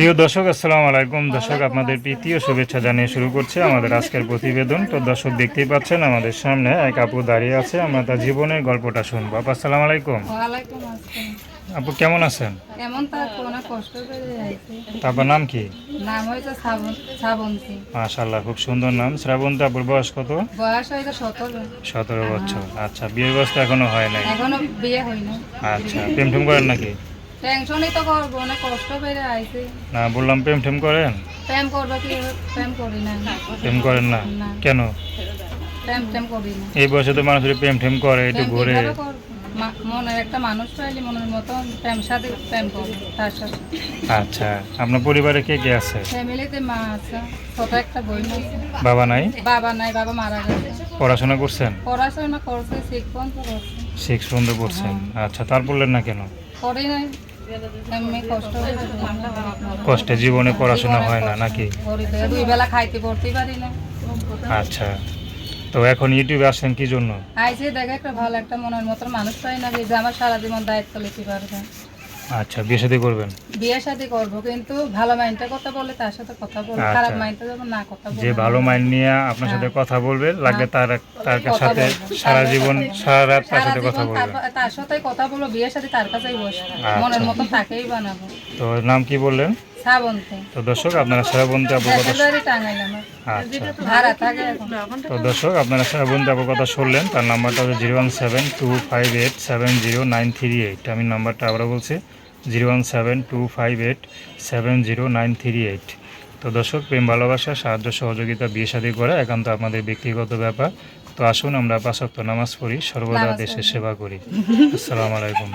প্রিয় দর্শক আসসালামু আলাইকুম। দর্শক আপনাদের প্রীতি ও শুভেচ্ছা জানিয়ে শুরু করছে আমাদের আজকের প্রতিবেদন। তো দর্শক দেখতেই পাচ্ছেন আমাদের সামনে এক আপু দাঁড়িয়ে আছে। আমরা তার জীবনের গল্পটা শুনব। আপু আসসালামু আলাইকুম। আপু কেমন আছেন? কেমন তার কোনো কষ্ট করে তারপর নাম কি? নাম শ্রাবন্তী। খুব সুন্দর নাম। শ্রাবন্তী আপুর বয়স কত? বয়স বছর। আচ্ছা বিয়ের বয়স তো এখনও হয় নাই? এখনও বিয়ে হয়নি। আচ্ছা প্রেম করেন নাকি? টেনশনই তো করব অনেক কষ্ট পেরে আইছে। না বললাম প্রেম ঠেম করেন? প্রেম করব কি প্রেম করি না। প্রেম করেন না। কেন? প্রেম প্রেম করি না। এই বয়সে তো মানুষের প্রেম ঠেম করে একটু ঘুরে। কীভাবে করব? মা- মনের একটা মানুষ পাইলে মনের মতো প্রেম সাথে প্রেম করব তার সাথে। আচ্ছা আপনার পরিবারে কে কে আছে? ফ্যামিলিতে মা আছে ছোট একটা বোন আছে। বাবা নাই? বাবা নাই বাবা মারা গেছে। পড়াশোনা করছেন? পড়াশোনা করছে সিক্স পর্যন্ত আচ্ছা তার বললেন না কেন? করি নাই। কষ্ট কষ্টে জীবনে পড়াশোনা হয় না নাকি? দুই বেলা খাইতে পড়তে পারি না। আচ্ছা। তো এখন ইউটিউবে আসছেন কি জন্য? আইছে দেখে একটা ভালো একটা মনের মতো মানুষ পাই না যে আমার সারা জীবন দায়িত্ব নিতে পারবে। আচ্ছা বিয়ে শাদী করবেন? বিয়ে শাদি করব কিন্তু ভালো মাইন্ডটা কথা বলে তার সাথে কথা বলব। আচ্ছা। খারাপ মাইন্ডটা যখন না কথা বলব যে ভালো মাইন্ড নিয়ে আপনার সাথে কথা বলবে লাগলে তার তার সাথে। সারা জীবন সারা রাত তার সাথে কথা বলবে। তার- সাথে কথা বলব বিয়ে সাথে তার কাছেই বসবো। আচ্ছা। মনের মতো তাকেই বানাবো। তো নাম কি বললেন? তো দর্শক আপনারা শ্রাবন্তী আপুর কথা টাঙ্গাইলাম আচ্ছা। তো দর্শক আপনারা শ্রাবন্তী আপুর কথা শুনলেন তার নাম্বারটা হচ্ছে zero one seven two five eight seven zero nine three eight. আমি নাম্বারটা আবারও বলছি zero one seven two five eight seven zero nine three eight. তো দর্শক প্রেম ভালোবাসা সাহায্য সহযোগিতা বিয়ে শাদী করা একান্ত আপনাদের ব্যক্তিগত ব্যাপার। তো আসুন আমরা পাঁচক্ত নামাজ পড়ি সর্বদা দেশের সেবা করি। আসসালামু আলাইকুম।